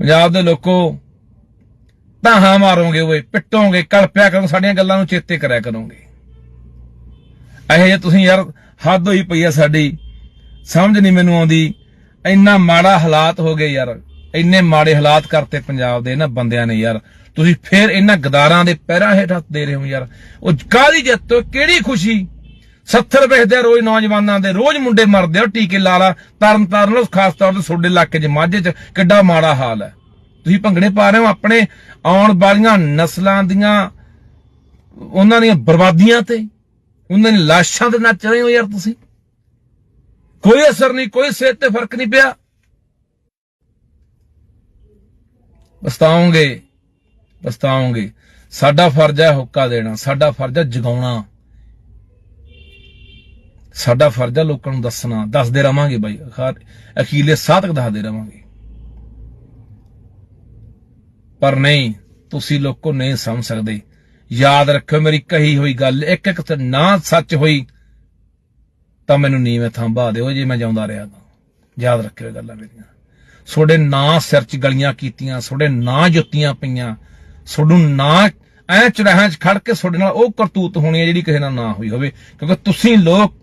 ਪੰਜਾਬ ਦੇ ਲੋਕੋ ਤਾਹਾਂ ਮਾਰੋਗੇ ਓਏ, ਪਿੱਟੋਗੇ ਕਲਪਿਆ ਕਰੋ ਸਾਡੀਆਂ ਗੱਲਾਂ ਨੂੰ ਚੇਤੇ ਕਰਿਆ ਕਰੋਗੇ। ਇਹ ਜੇ ਤੁਸੀਂ ਯਾਰ, ਹੱਦ ਹੋਈ ਪਈ ਆ ਸਾਡੀ। ਸਮਝ ਨਹੀਂ ਮੈਨੂੰ ਆਉਂਦੀ। ਇੰਨਾ ਮਾੜਾ ਹਾਲਾਤ ਹੋ ਗਏ ਯਾਰ। ਇੰਨੇ ਮਾੜੇ ਹਾਲਾਤ ਕਰਤੇ ਪੰਜਾਬ ਦੇ ਇਹਨਾਂ ਬੰਦਿਆਂ ਨੇ ਯਾਰ। ਤੁਸੀਂ ਫੇਰ ਇਹਨਾਂ ਗਦਾਰਾਂ ਦੇ ਪੈਰਾਂ ਹੇਠ ਹੱਥ ਦੇ ਰਹੇ ਹੋ ਯਾਰ। ਉਹ ਕਾਹਦੀ ਜਿੱਤ ਕਿਹੜੀ ਖੁਸ਼ੀ? 70 ਵੇਚਦੇ ਆ ਰੋਜ਼ ਨੌਜਵਾਨਾਂ ਦੇ, ਰੋਜ਼ ਮੁੰਡੇ ਮਰਦੇ ਆ, ਟੀਕੇ ਲਾ ਲਾ, ਤਰਨ ਤਾਰਨ ਲੋ ਖਾਸ ਤੌਰ ਤੇ ਤੁਹਾਡੇ ਇਲਾਕੇ 'ਚ, ਮਾਝੇ 'ਚ, ਕਿੱਡਾ ਮਾੜਾ ਹਾਲ ਹੈ। ਤੁਸੀਂ ਭੰਗੜੇ ਪਾ ਰਹੇ ਹੋ, ਆਪਣੇ ਆਉਣ ਵਾਲੀਆਂ ਨਸਲਾਂ ਦੀਆਂ, ਉਹਨਾਂ ਦੀਆਂ ਬਰਬਾਦੀਆਂ ਤੇ, ਉਹਨਾਂ ਦੀਆਂ ਲਾਸ਼ਾਂ ਤੇ ਨੱਚ ਰਹੇ ਹੋ ਯਾਰ ਤੁਸੀਂ। ਕੋਈ ਅਸਰ ਨਹੀਂ, ਕੋਈ ਸਿਹਤ ਤੇ ਫ਼ਰਕ ਨਹੀਂ ਪਿਆ। ਪਛਤਾਓਗੇ ਪਛਤਾਓਗੇ। ਸਾਡਾ ਫਰਜ਼ ਹੈ ਹੁੱਕਾ ਦੇਣਾ, ਸਾਡਾ ਫਰਜ਼ ਹੈ ਜਗਾਉਣਾ। ਸਾਡਾ ਫਰਜ਼ ਆ ਲੋਕਾਂ ਨੂੰ ਦੱਸਣਾ। ਦੱਸਦੇ ਰਵਾਂਗੇ ਬਾਈ। ਅਖੀਲੇ ਸਾਹ ਤੱਕ ਦੱਸਦੇ ਰਵਾਂਗੇ। ਪਰ ਨਹੀਂ, ਤੁਸੀਂ ਲੋਕੋ ਨਹੀਂ ਸਮਝ ਸਕਦੇ। ਯਾਦ ਰੱਖਿਓ ਮੇਰੀ ਕਹੀ ਹੋਈ ਗੱਲ। ਇੱਕ ਇੱਕ ਨਾ ਸੱਚ ਹੋਈ, ਤਾਂ ਮੈਨੂੰ ਨੀਵੇਂ ਥਾਂਬਾ ਦਿਓ ਜੇ ਮੈਂ ਜਾਉਂਦਾ ਰਿਹਾ ਤਾਂ। ਯਾਦ ਰੱਖਿਓ ਇਹ ਗੱਲਾਂ ਮੇਰੀਆਂ। ਤੁਹਾਡੇ ਨਾਂ ਸਿਰ 'ਚ ਗਲੀਆਂ ਕੀਤੀਆਂ, ਤੁਹਾਡੇ ਨਾਂ ਜੁੱਤੀਆਂ ਪਈਆਂ ਤੁਹਾਨੂੰ ਨਾਂ ਐ ਚੜਾਹਾਂ 'ਚ ਖੜ ਕੇ ਤੁਹਾਡੇ ਨਾਲ ਉਹ ਕਰਤੂਤ ਹੋਣੀ ਹੈ ਜਿਹੜੀ ਕਿਸੇ ਨਾਲ ਨਾ ਹੋਈ ਹੋਵੇ। ਕਿਉਂਕਿ ਤੁਸੀਂ ਲੋਕ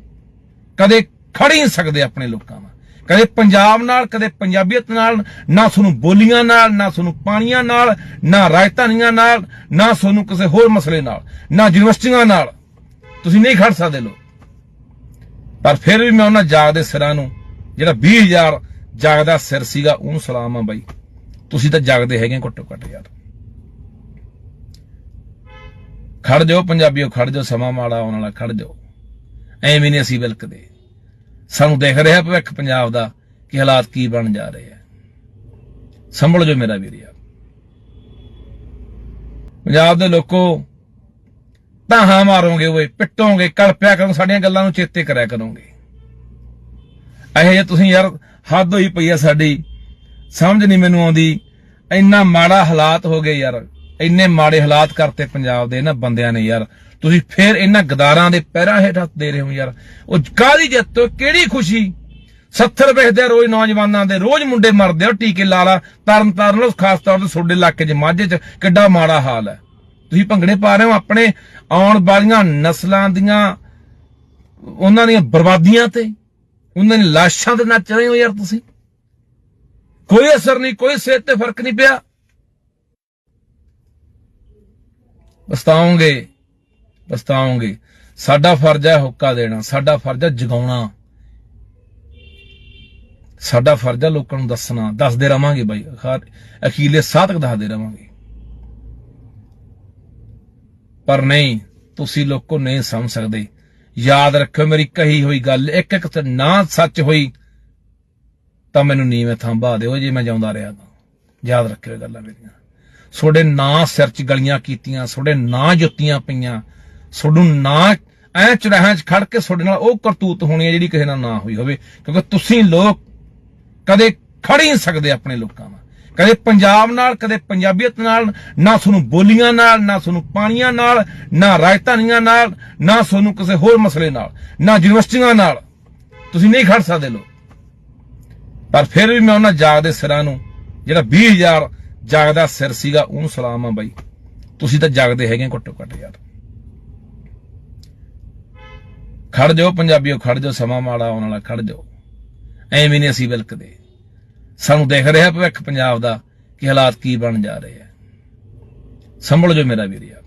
ਕਦੇ ਖੜ ਹੀ ਨਹੀਂ ਸਕਦੇ ਆਪਣੇ ਲੋਕਾਂ ਨਾਲ ਕਦੇ ਪੰਜਾਬ ਨਾਲ, ਕਦੇ ਪੰਜਾਬੀਅਤ ਨਾਲ, ਨਾ ਤੁਹਾਨੂੰ ਬੋਲੀਆਂ ਨਾਲ, ਨਾ ਤੁਹਾਨੂੰ ਪਾਣੀਆਂ ਨਾਲ, ਨਾ ਰਾਜਧਾਨੀਆਂ ਨਾਲ, ਨਾ ਤੁਹਾਨੂੰ ਕਿਸੇ ਹੋਰ ਮਸਲੇ ਨਾਲ, ਨਾ ਯੂਨੀਵਰਸਿਟੀਆਂ ਨਾਲ ਤੁਸੀਂ ਨਹੀਂ ਖੜ ਸਕਦੇ ਲੋਕ। ਪਰ ਫਿਰ ਵੀ ਮੈਂ ਉਹਨਾਂ ਜਾਗਦੇ ਸਿਰਾਂ ਨੂੰ, ਜਿਹੜਾ 20000 ਜਾਗਦਾ ਸਿਰ ਸੀਗਾ, ਉਹਨੂੰ ਸਲਾਮ ਆ ਬਾਈ। ਤੁਸੀਂ ਤਾਂ ਜਾਗਦੇ ਹੈਗੇ ਘੱਟੋ ਘੱਟ ਯਾਰ। ਖੜ ਜਾਓ ਪੰਜਾਬੀਓ, ਖੜ ਜਾਓ, ਸਮਾਂ ਮਾੜਾ ਆਉਣ ਵਾਲਾ, ਖੜ ਜਾਓ। ਐਵੇਂ ਨਹੀਂ ਅਸੀਂ ਵਿਲਕਦੇ। ਸਾਨੂੰ ਦੇਖ ਰਿਹਾ ਭਵਿੱਖ ਪੰਜਾਬ ਦਾ ਕਿ ਹਾਲਾਤ ਕੀ ਬਣ ਜਾ ਰਹੇ ਆ। ਸੰਭਲ ਜੋ ਮੇਰਾ ਵੀਰ ਯਾਰ ਪੰਜਾਬ ਦੇ ਲੋਕੋ ਤਾਹਾਂ ਮਾਰੋਗੇ ਓਏ, ਪਿੱਟੋਗੇ ਕਲਪਿਆ ਕਰੋ ਸਾਡੀਆਂ ਗੱਲਾਂ ਨੂੰ ਚੇਤੇ ਕਰਿਆ ਕਰੋਗੇ। ਇਹ ਜੇ ਤੁਸੀਂ ਯਾਰ ਹੱਦ ਹੋਈ ਪਈ ਆ ਸਾਡੀ। ਸਮਝ ਨਹੀਂ ਮੈਨੂੰ ਆਉਂਦੀ। ਇੰਨਾ ਮਾੜਾ ਹਾਲਾਤ ਹੋ ਗਏ ਯਾਰ। ਇੰਨੇ ਮਾੜੇ ਹਾਲਾਤ ਕਰਤੇ ਪੰਜਾਬ ਦੇ ਇਹਨਾਂ ਬੰਦਿਆਂ ਨੇ ਯਾਰ। ਤੁਸੀਂ ਫੇਰ ਇਹਨਾਂ ਗਦਾਰਾਂ ਦੇ ਪੈਰਾਂ ਹੇਠ ਹੱਥ ਦੇ ਰਹੇ ਹੋ ਯਾਰ। ਉਹ ਕਾਹਦੀ ਜਿੱਤ ਕਿਹੜੀ ਖੁਸ਼ੀ? 70 ਵੇਚਦੇ ਆ ਰੋਜ਼ ਨੌਜਵਾਨਾਂ ਦੇ, ਰੋਜ਼ ਮੁੰਡੇ ਮਰਦੇ ਆ ਟੀਕੇ ਲਾ ਲਾ ਤਰਨ ਤਾਰਨ ਲੋ ਖਾਸ ਤੌਰ ਤੇ ਤੁਹਾਡੇ ਇਲਾਕੇ 'ਚ ਮਾਝੇ 'ਚ, ਕਿੱਡਾ ਮਾੜਾ ਹਾਲ ਹੈ। ਤੁਸੀਂ ਭੰਗੜੇ ਪਾ ਰਹੇ ਹੋ ਆਪਣੇ ਆਉਣ ਵਾਲੀਆਂ ਨਸਲਾਂ ਦੀਆਂ, ਉਹਨਾਂ ਦੀਆਂ ਬਰਬਾਦੀਆਂ ਤੇ, ਉਹਨਾਂ ਦੀਆਂ ਲਾਸ਼ਾਂ ਤੇ ਨੱਚ ਰਹੇ ਹੋ ਯਾਰ ਤੁਸੀਂ। ਕੋਈ ਅਸਰ ਨਹੀਂ, ਕੋਈ ਸਿਹਤ ਤੇ ਫ਼ਰਕ ਨਹੀਂ ਪਿਆ। ਪਛਤਾਓਗੇ ਪਛਤਾਓਗੇ ਸਾਡਾ ਫਰਜ਼ ਹੈ ਹੁੱਕਾ ਦੇਣਾ, ਸਾਡਾ ਫਰਜ਼ ਹੈ ਜਗਾਉਣਾ। ਸਾਡਾ ਫਰਜ਼ ਹੈ ਲੋਕਾਂ ਨੂੰ ਦੱਸਣਾ। ਦੱਸਦੇ ਰਵਾਂਗੇ ਬਾਈ ਅਖੀਲੇ ਸਾਹ ਤੱਕ ਦੱਸਦੇ ਰਵਾਂਗੇ। ਪਰ ਨਹੀਂ, ਤੁਸੀਂ ਲੋਕੋ ਨਹੀਂ ਸਮਝ ਸਕਦੇ। ਯਾਦ ਰੱਖਿਓ ਮੇਰੀ ਕਹੀ ਹੋਈ ਗੱਲ, ਇੱਕ ਇੱਕ ਨਾ ਸੱਚ ਹੋਈ, ਤਾਂ ਮੈਨੂੰ ਨੀਵੇਂ ਥਾਂਬਾ ਦਿਓ ਜੇ ਮੈਂ ਜਾਉਂਦਾ ਰਿਹਾ ਤਾਂ। ਯਾਦ ਰੱਖਿਓ ਇਹ ਗੱਲਾਂ ਮੇਰੀਆਂ। ਤੁਹਾਡੇ ਨਾਂ ਸਿਰ 'ਚ ਗਲੀਆਂ ਕੀਤੀਆਂ ਤੁਹਾਡੇ ਨਾਂ ਜੁੱਤੀਆਂ ਪਈਆਂ ਤੁਹਾਨੂੰ ਨਾਂ ਐ ਚੜਾਹਾਂ 'ਚ ਖੜ ਕੇ ਤੁਹਾਡੇ ਨਾਲ ਉਹ ਕਰਤੂਤ ਹੋਣੀ ਹੈ ਜਿਹੜੀ ਕਿਸੇ ਨਾਲ ਨਾ ਹੋਈ ਹੋਵੇ, ਕਿਉਂਕਿ ਤੁਸੀਂ ਲੋਕ ਕਦੇ ਖੜ ਹੀ ਨਹੀਂ ਸਕਦੇ ਆਪਣੇ ਲੋਕਾਂ ਨਾਲ। ਕਦੇ ਪੰਜਾਬ ਨਾਲ, ਕਦੇ ਪੰਜਾਬੀਅਤ ਨਾਲ, ਨਾ ਤੁਹਾਨੂੰ ਬੋਲੀਆਂ ਨਾਲ, ਨਾ ਤੁਹਾਨੂੰ ਪਾਣੀਆਂ ਨਾਲ, ਨਾ ਰਾਜਧਾਨੀਆਂ ਨਾਲ, ਨਾ ਤੁਹਾਨੂੰ ਕਿਸੇ ਹੋਰ ਮਸਲੇ ਨਾਲ, ਨਾ ਯੂਨੀਵਰਸਿਟੀਆਂ ਨਾਲ ਤੁਸੀਂ ਨਹੀਂ ਖੜ ਸਕਦੇ ਲੋਕ। ਪਰ ਫਿਰ ਵੀ ਮੈਂ ਉਹਨਾਂ ਜਾਗਦੇ ਸਿਰਾਂ ਨੂੰ, ਜਿਹੜਾ 20000 ਜਾਗਦਾ ਸਿਰ ਸੀਗਾ, ਉਹਨੂੰ ਸਲਾਮ ਆ ਬਾਈ। ਤੁਸੀਂ ਤਾਂ ਜਾਗਦੇ ਹੈਗੇ ਘੱਟੋ ਘੱਟ ਯਾਰ। ਖੜ ਜਾਓ ਪੰਜਾਬੀਓ, ਖੜ ਜਾਓ, ਸਮਾਂ ਮਾੜਾ ਆਉਣ ਵਾਲਾ, ਖੜ ਜਾਓ। ਐਵੇਂ ਨਹੀਂ ਅਸੀਂ ਵਿਲਕਦੇ। ਸਾਨੂੰ ਦੇਖ ਰਿਹਾ ਭਵਿੱਖ ਪੰਜਾਬ ਦਾ ਕਿ ਹਾਲਾਤ ਕੀ ਬਣ ਜਾ ਰਹੇ ਆ। ਸੰਭਲ ਜੋ ਮੇਰਾ ਵੀਰ ਯਾਰ।